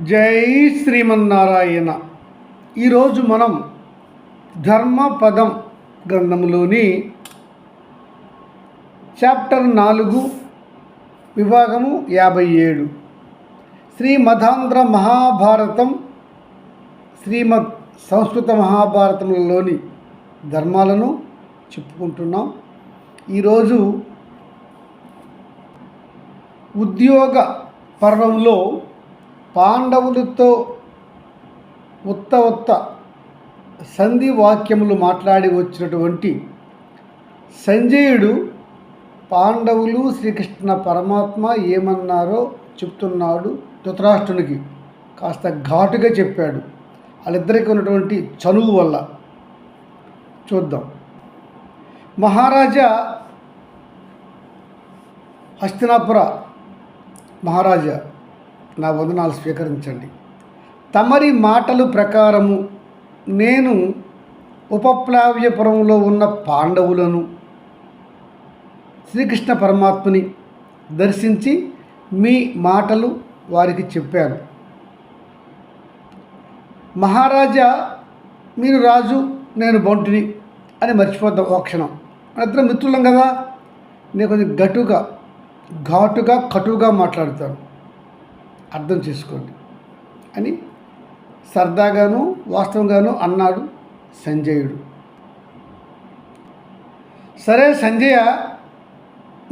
జై శ్రీమన్నారాయణ. ఈరోజు మనం ధర్మపదం గ్రంథంలోని చాప్టర్ నాలుగు విభాగము యాభై ఏడు. శ్రీమధాంధ్ర మహాభారతం శ్రీమద్ సంస్కృత మహాభారతంలోని ధర్మాలను చెప్పుకుంటున్నాం. ఈరోజు ఉద్యోగ పర్వంలో పాండవులతో ఉత్త ఉత్త సంధి వాక్యములు మాట్లాడి వచ్చినటువంటి సంజయుడు పాండవులు శ్రీకృష్ణ పరమాత్మ ఏమన్నారో చెప్తున్నాడు ధృతరాష్ట్రునికి. కాస్త ఘాటుగా చెప్పాడు. వాళ్ళిద్దరికి ఉన్నటువంటి చనువు వల్ల. చూద్దాం. మహారాజా హస్తినాపుర మహారాజా నా వందనాలు స్వీకరించండి. తమరి మాటలు ప్రకారము నేను ఉపప్లావ్యపురంలో ఉన్న పాండవులను శ్రీకృష్ణ పరమాత్మని దర్శించి మీ మాటలు వారికి చెప్పాను. మహారాజా మీరు రాజు నేను బొంటిని అని మర్చిపోద్దాం ఒక క్షణం. ఇద్దరం మిత్రులం కదా? నేను కొంచెం గటుగా ఘాటుగా కటుగా మాట్లాడతాను. అర్థం చేసుకోండి అని సరదాగాను వాస్తవంగాను అన్నాడు సంజయుడు. సరే సంజయ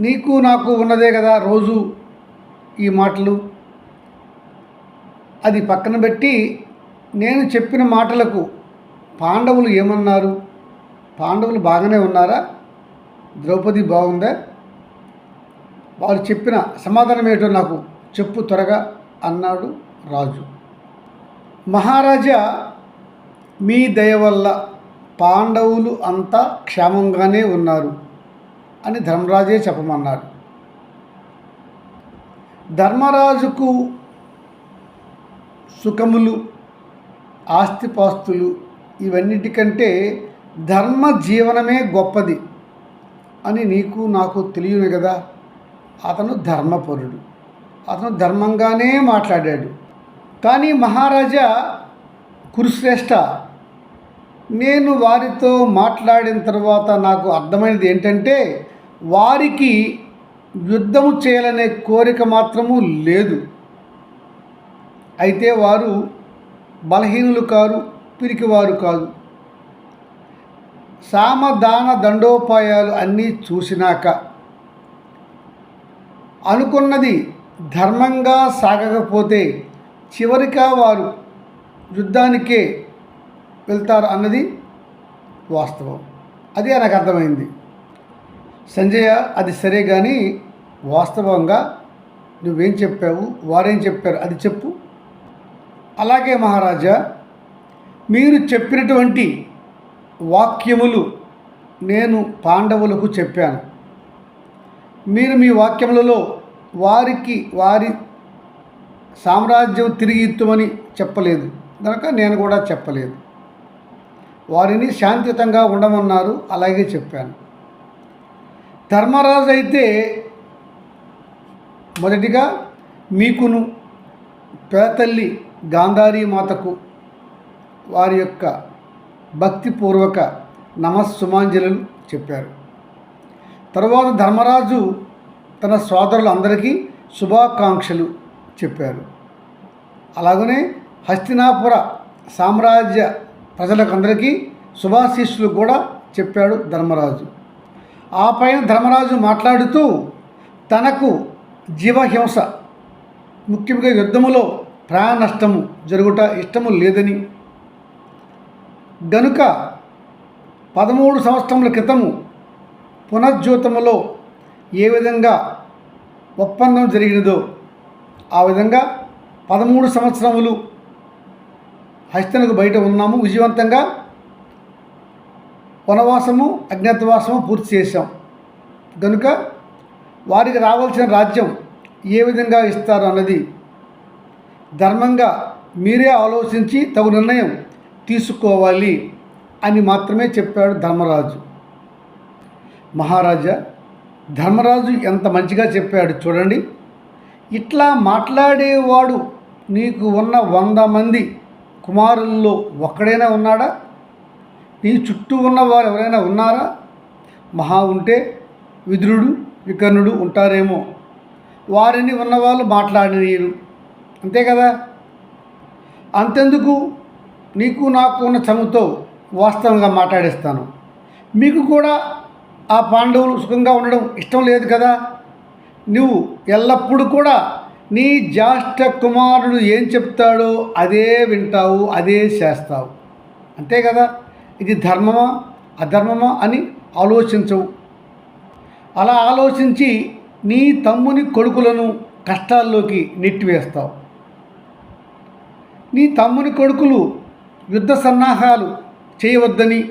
నీకు నాకు ఉన్నదే కదా రోజు ఈ మాటలు. అది పక్కన పెట్టి నేను చెప్పిన మాటలకు పాండవులు ఏమన్నారు? పాండవులు బాగానే ఉన్నారా? ద్రౌపది బాగుందా? వారు చెప్పిన సమాధానం ఏంటో నాకు చెప్పు త్వరగా. అన్నాడు రాజు. మహారాజా మీ దయ వల్ల పాండవులు అంతా క్షేమంగానే ఉన్నారు అని ధర్మరాజే చెప్పమన్నాడు. ధర్మరాజుకు సుఖములు ఆస్తిపాస్తులు ఇవన్నిటికంటే ధర్మ జీవనమే గొప్పది అని నీకు నాకు తెలియను కదా అతను ధర్మపరుడు. అతను ధర్మంగానే మాట్లాడాడు. కానీ మహారాజా కురుశ్రేష్ఠ నేను వారితో మాట్లాడిన తర్వాత నాకు అర్థమైనది ఏంటంటే వారికి యుద్ధము చేయాలనే కోరిక మాత్రము లేదు. అయితే వారు బలహీనులు కారు పిరికివారు కాదు. సామదాన దండోపాయాలు అన్నీ చూసినాక అనుకున్నది ధర్మంగా సాగకపోతే చివరిగా వారు యుద్ధానికే వెళ్తారు అన్నది వాస్తవం. అది నాకు అర్థమైంది. సంజయ అది సరే కానీ వాస్తవంగా నువ్వేం చెప్పావు వారేం చెప్పారు అది చెప్పు. అలాగే మహారాజా మీరు చెప్పినటువంటి వాక్యములు నేను పాండవులకు చెప్పాను. మీరు మీ వాక్యములలో వారికి వారి సామ్రాజ్యం తిరిగి ఇత్తుమని చెప్పలేదు. కనుక నేను కూడా చెప్పలేదు. వారిని శాంతియుతంగా ఉండమన్నారు అలాగే చెప్పాను. ధర్మరాజు అయితే మొదటిగా మీకును పేతల్లి గాంధారీ మాతకు వారి యొక్క భక్తిపూర్వక నమస్సుమాంజలు చెప్పారు. తరువాత ధర్మరాజు తన సోదరులందరికీ శుభాకాంక్షలు చెప్పారు. అలాగనే హస్తినాపుర సామ్రాజ్య ప్రజలకందరికీ శుభాశీస్సులు కూడా చెప్పాడు ధర్మరాజు. ఆ పైన ధర్మరాజు మాట్లాడుతూ తనకు జీవహింస ముఖ్యంగా యుద్ధములో ప్రాణ నష్టము జరుగుట ఇష్టము లేదని. గనుక పదమూడు సంవత్సరముల క్రితము పునర్జ్యోతములో ఏ విధంగా ఒప్పందం జరిగినదో ఆ విధంగా పదమూడు సంవత్సరములు హస్తనకు బయట ఉన్నాము. విజయవంతంగా వనవాసము అజ్ఞాతవాసము పూర్తి చేశాం. కనుక వారికి రావాల్సిన రాజ్యం ఏ విధంగా ఇస్తారు అన్నది ధర్మంగా మీరే ఆలోచించి తగు నిర్ణయం తీసుకోవాలి అని మాత్రమే చెప్పాడు ధర్మరాజు. మహారాజా ధర్మరాజు ఎంత మంచిగా చెప్పాడు చూడండి. ఇట్లా మాట్లాడేవాడు నీకు ఉన్న వంద మంది కుమారుల్లో ఒక్కడైనా ఉన్నాడా? నీ చుట్టూ ఉన్న వారు ఎవరైనా ఉన్నారా? మహా ఉంటే విదురుడు వికర్ణుడు ఉంటారేమో. వారిని ఉన్నవాళ్ళు మాట్లాడినీరు అంతే కదా? అంతెందుకు? నీకు నాకు ఉన్న చముతో వాస్తవంగా మాట్లాడేస్తాను. మీకు కూడా ఆ పాండవులు సుఖంగా ఉండడం ఇష్టం లేదు కదా? నువ్వు ఎల్లప్పుడూ కూడా నీ జ్యేష్ఠ కుమారుడు ఏం చెప్తాడో అదే వింటావు అదే చేస్తావు. అంతే కదా? ఇది ధర్మమా అధర్మమా అని ఆలోచించవు. అలా ఆలోచించి నీ తమ్ముని కొడుకులను కష్టాల్లోకి నెట్టివేస్తావు. నీ తమ్ముని కొడుకులు యుద్ధ సన్నాహాలు చేయవద్దని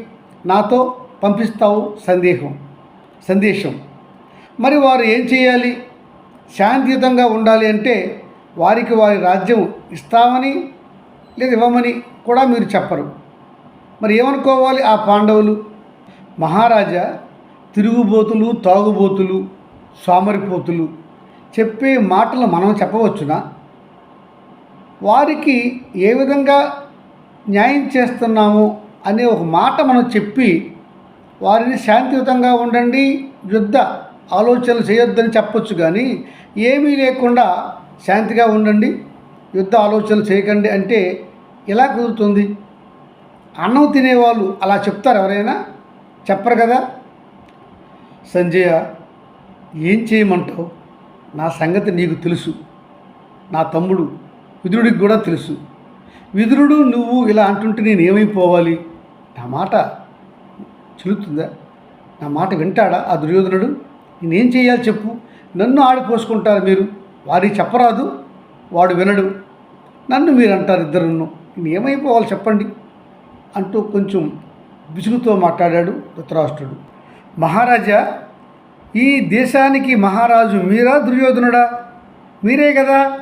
నాతో పంపిస్తావు సందేహం. సందేశం. మరి వారు ఏం చేయాలి? శాంతియుతంగా ఉండాలి అంటే వారికి వారి రాజ్యం ఇస్తామని లేదా ఇవ్వమని కూడా మీరు చెప్పరు. మరి ఏమనుకోవాలి ఆ పాండవులు? మహారాజా తిరుగుబోతులు తాగుబోతులు సోమరిపోతులు చెప్పే మాటలు మనం చెప్పవచ్చునా? వారికి ఏ విధంగా న్యాయం చేస్తున్నాము అనే ఒక మాట మనం చెప్పి వారిని శాంతియుతంగా ఉండండి యుద్ధ ఆలోచనలు చేయొద్దని చెప్పొచ్చు కానీ ఏమీ లేకుండా శాంతిగా ఉండండి యుద్ధ ఆలోచనలు చేయకండి అంటే ఎలా కుదురుతుంది? అన్నం తినేవాళ్ళు అలా చెప్తారు ఎవరైనా? చెప్పరు కదా? సంజయ ఏం చేయమంటావు? నా సంగతి నీకు తెలుసు. నా తమ్ముడు విదురుడికి కూడా తెలుసు. విదురుడు నువ్వు ఇలా అంటుంటే నేను ఏమైపోవాలి నా మాట చెల్లుతుందా? నా మాట వింటాడా ఆ దుర్యోధనుడు? నేనేం చేయాలి చెప్పు. నన్ను ఆడిపోసుకుంటారు మీరు. వారి చెప్పరాదు వాడు వినడు. నన్ను మీరు అంటారు ఇద్దరును. నేను ఏమైపోవాలి చెప్పండి? అంటూ కొంచెం విసుగుతో మాట్లాడాడు ధృతరాష్ట్రుడు. మహారాజా ఈ దేశానికి మహారాజు మీరా దుర్యోధనుడా? మీరే కదా?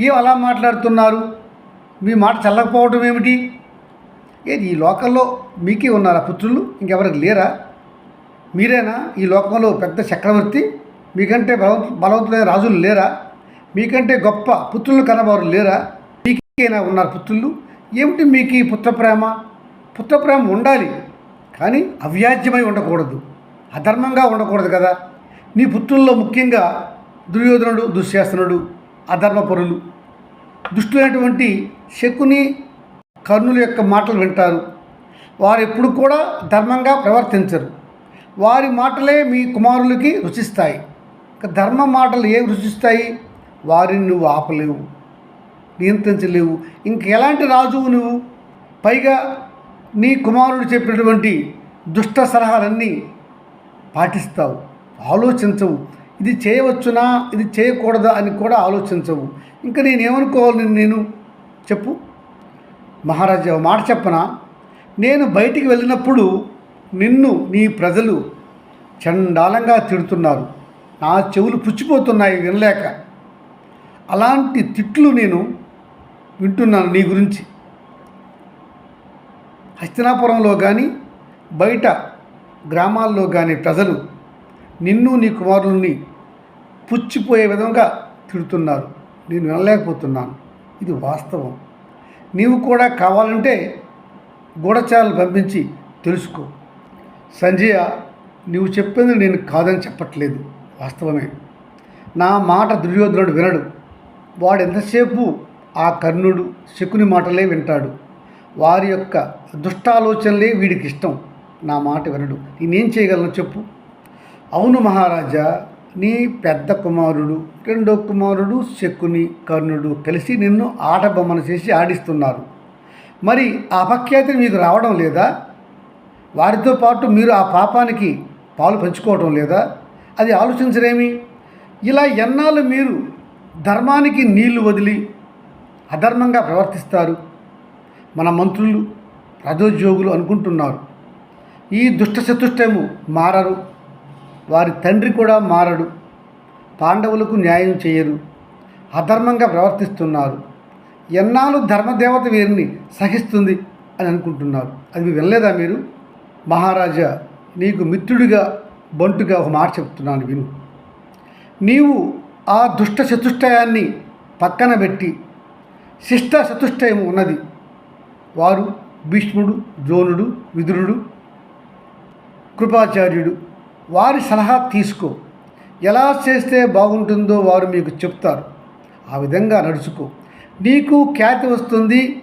ఏం అలా మాట్లాడుతున్నారు? మీ మాట చల్లకపోవడం ఏమిటి? ఏది ఈ లోకంలో మీకే ఉన్నారా పుత్రులు? ఇంకెవరికి లేరా? మీరేనా? ఈ లోకంలో పెద్ద చక్రవర్తి? మీకంటే బలవంత బలవంతులైన రాజులు లేరా? మీకంటే గొప్ప పుత్రులు కనవారు లేరా? మీకేనా ఉన్నారు పుత్రులు? ఏమిటి మీకు ఈ పుత్రప్రేమ పుత్రప్రేమ ఉండాలి కానీ అవ్యాజ్యమై ఉండకూడదు అధర్మంగా ఉండకూడదు కదా? నీ పుత్రుల్లో ముఖ్యంగా దుర్యోధనుడు దుశ్శాసనుడు అధర్మపరులు. దుష్టులైనటువంటి శకుని కర్ణుల యొక్క మాటలు వింటారు. వారు ఎప్పుడు కూడా ధర్మంగా ప్రవర్తించరు. వారి మాటలే మీ కుమారులకి రుచిస్తాయి. ధర్మ మాటలు ఏం రుచిస్తాయి? వారిని నువ్వు ఆపలేవు నియంత్రించలేవు. ఇంక ఎలాంటి రాజువు నువ్వు? పైగా నీ కుమారుడు చెప్పినటువంటి దుష్ట సలహాలన్నీ పాటిస్తావు. ఆలోచించవు. ఇది చేయవచ్చునా? ఇది చేయకూడదా? అని కూడా ఆలోచించవు. ఇంకా నేనేమనుకోవాలి నేను చెప్పు. మహారాజా మాట చెప్పనా? నేను బయటికి వెళ్ళినప్పుడు నిన్ను నీ ప్రజలు చండాలంగా తిడుతున్నారు. నా చెవులు పుచ్చిపోతున్నాయి వినలేక. అలాంటి తిట్లు నేను వింటున్నాను నీ గురించి. హస్తినాపురంలో కానీ బయట గ్రామాల్లో కానీ ప్రజలు నిన్ను నీ కుమారుల్ని పుచ్చిపోయే విధంగా తిడుతున్నారు. నేను వినలేకపోతున్నాను. ఇది వాస్తవం. నీవు కూడా కావాలంటే గూఢచారులు పంపించి తెలుసుకో. సంజయ నీవు చెప్పింది నేను కాదని చెప్పట్లేదు వాస్తవమే. నా మాట దుర్యోధనుడు వినడు. వాడు ఎంతసేపు ఆ కర్ణుడు శకుని మాటలే వింటాడు. వారి యొక్క దుష్టాలోచనలే వీడికి ఇష్టం నా మాట వినడు. నేనేం చేయగలను చెప్పు? అవును మహారాజా నీ పెద్ద కుమారుడు రెండో కుమారుడు శకుని కర్ణుడు కలిసి నిన్ను ఆట బొమ్మను చేసి ఆడిస్తున్నారు. మరి ఆ అపఖ్యాతి మీకు రావడం లేదా? వారితో పాటు మీరు ఆ పాపానికి పాలు పంచుకోవటం లేదా? అది ఆలోచించరేమి? ఇలా ఎన్నాళ్ళు మీరు ధర్మానికి నీళ్ళు వదిలి అధర్మంగా ప్రవర్తిస్తారు? మన మంత్రులు రజోద్యోగులు అనుకుంటున్నారు. ఈ దుష్ట చతుష్టయము మారరు. వారి తండ్రి కూడా మారడు. పాండవులకు న్యాయం చేయరు అధర్మంగా ప్రవర్తిస్తున్నారు. ఎన్నాళ్ళు ధర్మదేవత వీరిని సహిస్తుంది అని అనుకుంటున్నారు. అది వినలేదా మీరు? మహారాజా నీకు మిత్రుడిగా బంటుగా ఒక మాట చెప్తున్నాను విను. నీవు ఆ దుష్ట చతుష్టయాన్ని పక్కన పెట్టి శిష్ట చతుష్టయం ఉన్నది. వారు భీష్ముడు ద్రోణుడు విదురుడు కృపాచార్యుడు వారి సలహా తీసుకో. ఎలా చేస్తే బాగుంటుందో వారు మీకు చెప్తారు. ఆ విధంగా నడుచుకో. నీకు ఖ్యాతి వస్తుంది.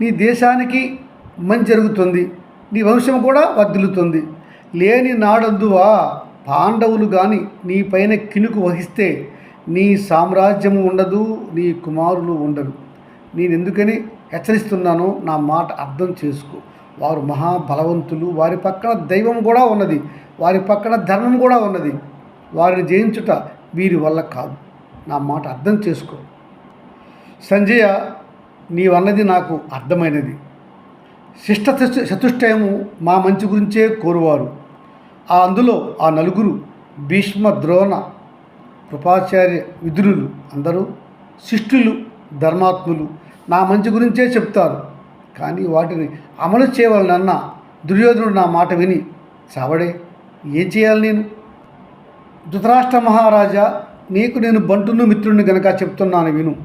నీ దేశానికి మంచి జరుగుతుంది. నీ వంశం కూడా వర్ధిల్లుతుంది. లేని నాడందువా పాండవులు కానీ నీ పైన కినుకు వహిస్తే నీ సామ్రాజ్యము ఉండదు నీ కుమారులు ఉండరు. నేను ఎందుకని హెచ్చరిస్తున్నానో నా మాట అర్థం చేసుకో. వారు మహాబలవంతులు వారి పక్కన దైవం కూడా ఉన్నది వారి పక్కన ధర్మం కూడా ఉన్నది. వారిని జయించుట వీరి వల్ల కాదు. నా మాట అర్థం చేసుకో. సంజయ నీవన్నది నాకు అర్థమైనది. శిష్ట చతుష్టయము మా మంచి గురించే కోరువారు. ఆ అందులో ఆ నలుగురు భీష్మ ద్రోణ కృపాచార్య విదురులు అందరూ శిష్టులు ధర్మాత్ములు నా మంచి గురించే చెప్తారు. కానీ వాటిని అమలు చేయవాలనన్న దుర్యోధనుడు నా మాట విని చావడే ఏం చేయాలి నేను? ధృతరాష్ట్ర మహారాజా నీకు నేను బంటును మిత్రుడిని గనక చెప్తున్నాను విను.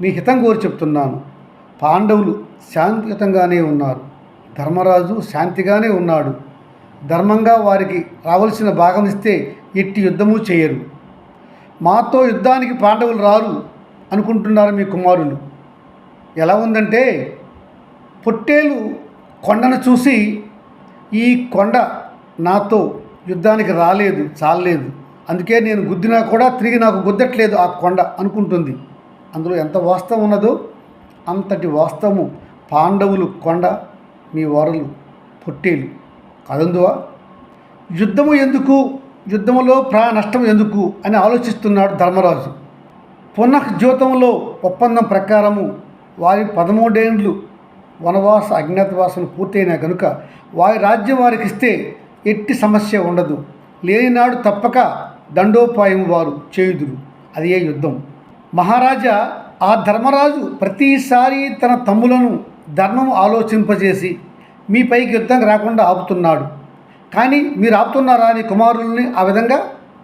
నీ హితం కోరి చెప్తున్నాను. పాండవులు శాంతియుతంగానే ఉన్నారు. ధర్మరాజు శాంతిగానే ఉన్నాడు. ధర్మంగా వారికి రావలసిన భాగం ఇస్తే ఎట్టి యుద్ధము చేయరు. మాతో యుద్ధానికి పాండవులు రారు అనుకుంటున్నారు మీ కుమారులు. ఎలా ఉందంటే పొట్టేలు కొండను చూసి ఈ కొండ నాతో యుద్ధానికి రాలేదు చాలలేదు. అందుకే నేను గుద్దినా కూడా తిరిగి నాకు గుద్దట్లేదు ఆ కొండ అనుకుంటుంది. అందులో ఎంత వాస్తవం ఉన్నదో అంతటి వాస్తవము పాండవులు కొండ మీ వారలు పొట్టేలు. కదందువా? యుద్ధము ఎందుకు? యుద్ధములో ప్రాణ నష్టం ఎందుకు? అని ఆలోచిస్తున్నాడు ధర్మరాజు. పునఃజ్యోతంలో ఒప్పందం ప్రకారము వారి పదమూడేండ్లు వనవాస అజ్ఞాతవాసం పూర్తయినా కనుక వారి రాజ్యం వారికి ఇస్తే ఎట్టి సమస్య ఉండదు. లేనినాడు తప్పక దండోపాయం వారు చేయుదురు. అదే యుద్ధం. మహారాజా ఆ ధర్మరాజు ప్రతిసారి తన తమ్ములను ధర్మం ఆలోచింపజేసి మీ పైకి యుద్ధం రాకుండా ఆపుతున్నాడు. కానీ మీరు ఆపుతున్నారా అని కుమారుల్ని ఆ విధంగా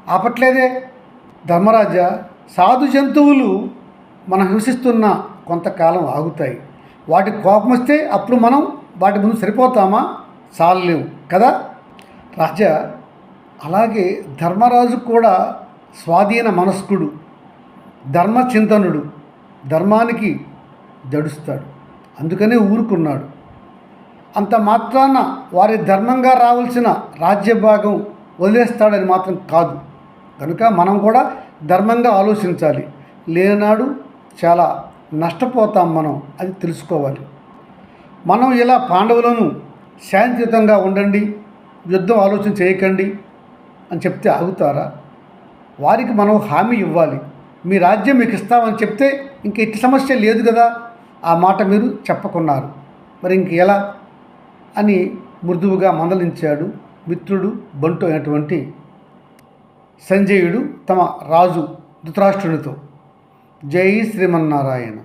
ఆపట్లేదే? ధర్మరాజా సాధు జంతువులు మనం హింసిస్తున్న కొంతకాలం ఆగుతాయి. వాటికి కోపం వస్తే అప్పుడు మనం వాటి ముందు సరిపోతామా? చాలలేవు కదా? రాజా అలాగే ధర్మరాజు కూడా స్వాధీన మనస్కుడు ధర్మచింతనుడు ధర్మానికి దడుస్తాడు అందుకనే ఊరుకున్నాడు. అంత మాత్రాన వారి ధర్మంగా రావాల్సిన రాజ్యభాగం వదిలేస్తాడని మాత్రం కాదు. కనుక మనం కూడా ధర్మంగా ఆలోచించాలి. లేనాడు చాలా నష్టపోతాం మనం అది తెలుసుకోవాలి. మనం ఇలా పాండవులను శాంతియుతంగా ఉండండి యుద్ధం ఆలోచన చేయకండి అని చెప్తే ఆగుతారా? వారికి మనం హామీ ఇవ్వాలి. మీ రాజ్యం మీకు ఇస్తామని చెప్తే ఇంక ఇట్టి సమస్య లేదు కదా? ఆ మాట మీరు చెప్పకున్నారు. మరి ఇంక ఎలా? అని మృదువుగా మందలించాడు మిత్రుడు బంటు అయినటువంటి సంజయుడు తమ రాజు ధృతరాష్ట్రునితో. జై శ్రీమన్నారాయణ.